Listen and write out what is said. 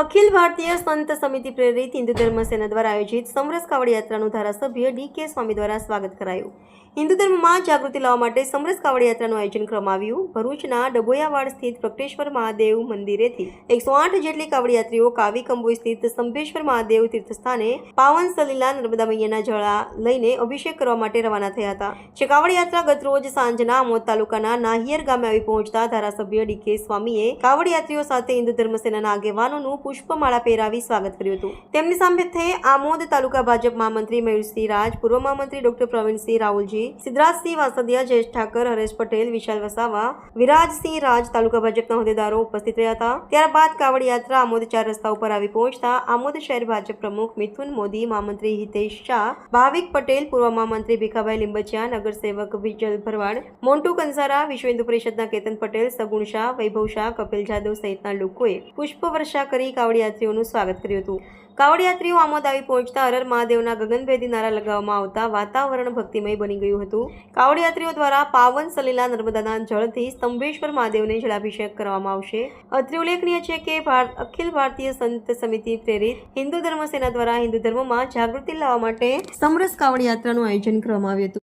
અખિલ ભારતીય સંત સમિતિ પ્રેરિત હિન્દુ ધર્મ સેના દ્વારા આયોજિત સમરસ કાવડ યાત્રાનું ધારાસભ્ય ડી કે સ્વામી દ્વારા સ્વાગત કરાયું. હિન્દુ ધર્મમાં જાગૃતિ લાવવા માટે સમરસ કાવડ યાત્રાનું આયોજન કરવામાં આવ્યું. ભરૂચના ડબોયાવાડ સ્થિત પ્રકટેશ્વર મહાદેવ મંદિરેથી એકસો આઠ જેટલી કાવડ યાત્રીઓ કાવી કંબોઈ સ્થિત સંભેશ્વર મહાદેવ તીર્થસ્થાને પાવન સલીલા નર્મદા મૈયાના જળા લઈને અભિષેક કરવા માટે રવાના થયા હતા. જે કાવડ યાત્રા ગત રોજ સાંજના આમોદ તાલુકાના નાહિયર ગામે આવી પહોંચતા ધારાસભ્ય ડી કે સ્વામીએ કાવડ યાત્રીઓ સાથે હિન્દુ ધર્મ સેનાના આગેવાનોનું પુષ્પમાળા પહેરાવી સ્વાગત કર્યું હતું. તેમની સામે આમોદ તાલુકા ભાજપ મહામંત્રી મયુરસિંહ રાજ, પૂર્વ મહામંત્રી ડોક્ટર પ્રવીણસિંહ રાહુલજી સિદ્ધરાજસિંહ વાસદિયા, જયેશ ઠાકર, હરેશ પટેલ, વિશાલ વસાવા, વિરાજસિંહ રાજ તાલુકા ભાજપના હોદ્દેદારો ઉપસ્થિત રહ્યા હતા. ત્યારબાદ કાવડ યાત્રા આમોદ ચાર રસ્તા ઉપર આવી પહોંચતા આમોદ શહેર ભાજપ પ્રમુખ મિથુન મોદી, મહામંત્રી હિતેશ શાહ, ભાવિક પટેલ, પૂર્વ મહામંત્રી ભીખાભાઈ લીંબચિયા નગરસેવક વિજલ ભરવાડ, મોન્ટુ કંસારા, વિશ્વ હિન્દુ પરિષદના કેતન પટેલ, સગુણ શાહ, વૈભવ શાહ, કપિલ જાદવ સહિતના લોકોએ પુષ્પવર્ષા કરી કાવડ યાત્રીઓનું સ્વાગત કર્યું હતું. કાવડયાત્રીઓ આમોદ આવી પહોંચતા હરર મહાદેવના ગગનભેદી નારા લગાવવામાં આવતા વાતાવરણ ભક્તિમય બની ગયું હતું. કાવડયાત્રીઓ દ્વારા પાવન સલીલા નર્મદાના જળથી સ્તંભેશ્વર મહાદેવને જળાભિષેક કરવામાં આવશે. અત્રે ઉલ્લેખનીય છે કે ભારત અખિલ ભારતીય સંત સમિતિ પ્રેરિત હિન્દુ ધર્મ સેના દ્વારા હિન્દુ ધર્મમાં જાગૃતિ લાવવા માટે સમરસ કાવડ યાત્રાનું આયોજન કરવામાં આવ્યું હતું.